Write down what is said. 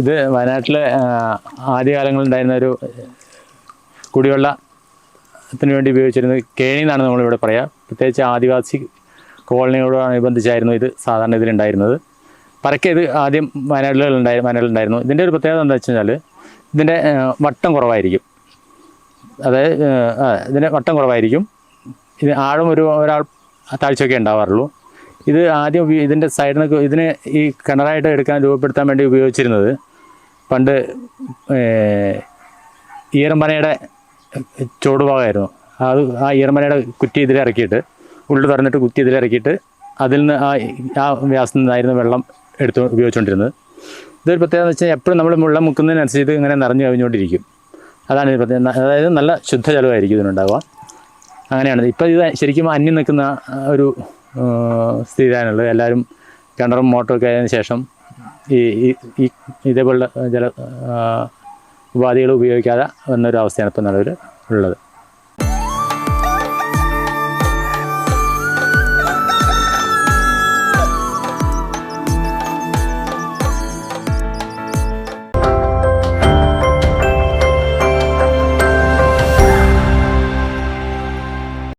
ഇത് വയനാട്ടിലെ ആദ്യകാലങ്ങളിൽ ഉണ്ടായിരുന്ന ഒരു കുടിവെള്ളത്തിന് വേണ്ടി ഉപയോഗിച്ചിരുന്നത് കേണി എന്നാണ് നമ്മളിവിടെ പറയുക പ്രത്യേകിച്ച് ആദിവാസി കോളനിയോടനുബന്ധിച്ചായിരുന്നു ഇത് സാധാരണ ഇതിലുണ്ടായിരുന്നത്. പരക്കെ ഇത് ആദ്യം വയനാട്ടിലുണ്ടായി വയനാട്ടിലുണ്ടായിരുന്നു. ഇതിന്റെ ഒരു പ്രത്യേകത എന്താ വെച്ചാൽ ഇതിന്റെ വട്ടം കുറവായിരിക്കും. അതായത് ഇതിന്റെ വട്ടം കുറവായിരിക്കും. ഇത് ആഴം ഒരു ഒരാൾ താഴ്ചയൊക്കെ ഉണ്ടാവാറുള്ളൂ. ഇത് ആദ്യം ഇതിന്റെ സൈഡിൽ നിന്ന് ഇതിന് ഈ കിണറായിട്ട് എടുക്കാൻ രൂപപ്പെടുത്താൻ വേണ്ടി ഉപയോഗിച്ചിരുന്നത്. പണ്ട് ഈറമ്പനയുടെ ചുവടുഭാഗമായിരുന്നു അത് ആ ഈറമ്പനയുടെ കുറ്റി ഇതിൽ ഇറക്കിയിട്ട് ഉള്ളു തുറന്നിട്ട് കുത്തി ഇതിലിറക്കിയിട്ട് അതിൽ നിന്ന് ആ ആ വ്യാസത്തിൽ നിന്നായിരുന്നു വെള്ളം എടുത്ത് ഉപയോഗിച്ചുകൊണ്ടിരുന്നത് ഇതൊരു പ്രത്യേകത എന്ന് വെച്ചാൽ എപ്പോഴും നമ്മൾ വെള്ളം മുക്കുന്നതിനനുസരിച്ച് ഇത് ഇങ്ങനെ നിറഞ്ഞു കവിഞ്ഞുകൊണ്ടിരിക്കും അതാണ് ഇത് പ്രത്യേകത. അതായത് നല്ല ശുദ്ധജലമായിരിക്കും ഇതിനുണ്ടാവുക. അങ്ങനെയാണ്. ഇപ്പോൾ ഇത് ശരിക്കും അന്യം നിൽക്കുന്ന ഒരു ആ, സ്ഥിതിയാണുള്ളത് എല്ലാവരും കിണറും മോട്ടറൊക്കെ ആയതിനു ശേഷം ഈ ഈ- ഇതേപോലുള്ള ജല ഉപാധികൾ ഉപയോഗിക്കാതെ വന്നൊരവസ്ഥയാണ് ഇപ്പോൾ നിലവിൽ ഉള്ളത്.